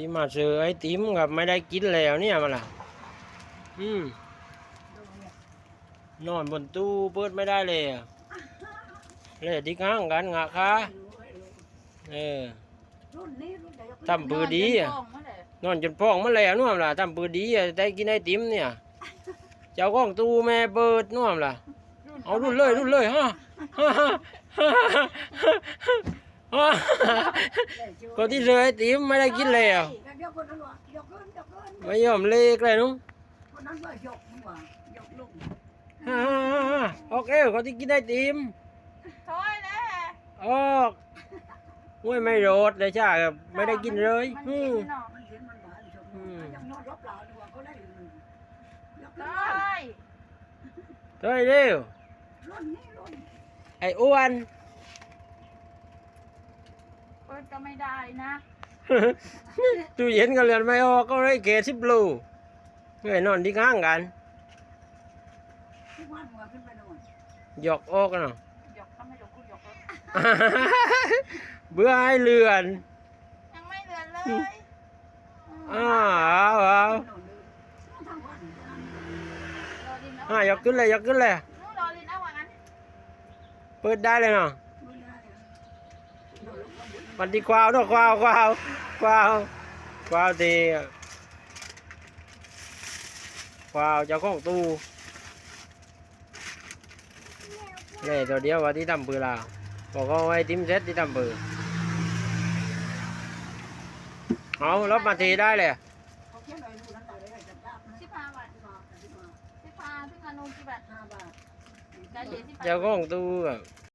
ที่มาซื้อไอติมกับไม่ได้กินแล้วเนี่ยมันล่ะ อืม นอนบนตู้เปิดไม่ได้เลยอะเลยที่ข้างกันงะคะเออรุ่นนี้รุ่นเดียวทำปืนดีอะนอนจนพองมาแล้วน่วมล่ะทำปืนดีอะได้กินไอติมเนี่ย เจ้าของตู้แม่เปิดน่วมล่ะ เอารุ่นเลยรุ่นเลยฮะฮะฮะฮะฮะ คนที่ซื้อไอติมไม่ได้กินแล้วเดี๋ยวคนนั้นว่ายกขึ้นยกขึ้นไม่ยอมเลกเลยนุ๊คนนั้นว่ายกมึงว่ายกลงฮ่าออกเอวเขาที่กินไอติมถอยแล้วออกโอ้ยไม่โรดเลยจ้าครับไม่ได้กินเลยมันอืเย็มนเนาะมันเห็นมันหวานชมอืมยังนอนรับเปล่าดีกว่าเขาได้อยู่ยกถขึ้นอยเฮ้ยเร็วรุ่นนี้รุ่นไอ้อ้วน เปิดก็ไม่ได้นะตู้เย็นก็เลือนไม่ออกก็เลยเกสิบลูเฮ้ยนอนที่ข้างกันทุกวันหัวขึ้นไปนอนหยอกออกกันเนาะหยกก็ไม่หยกกูหยกแล้วเบื่อให้เลือนยังไม่เหลือเลยอ้าวเอาเอานอนเลยทั้งวันรอดินเอาอะยกขึ้นเลยยกขึ้นเลยนู่นรอดินเอาว่างั้นเปิดได้เลยเนาะไมันดีควาวเนาะควาวควาวควาวควาวดีควาวเจ้าของตู้นี่ตัวเดียวว่าที่ทำปืนลาวบอกเขาไว้ทิมเซ็ตที่ทำปืนเอารถมาทีได้เลยเขาเขียนไว้ดูน้ำตาเลยจับได้นะสิบ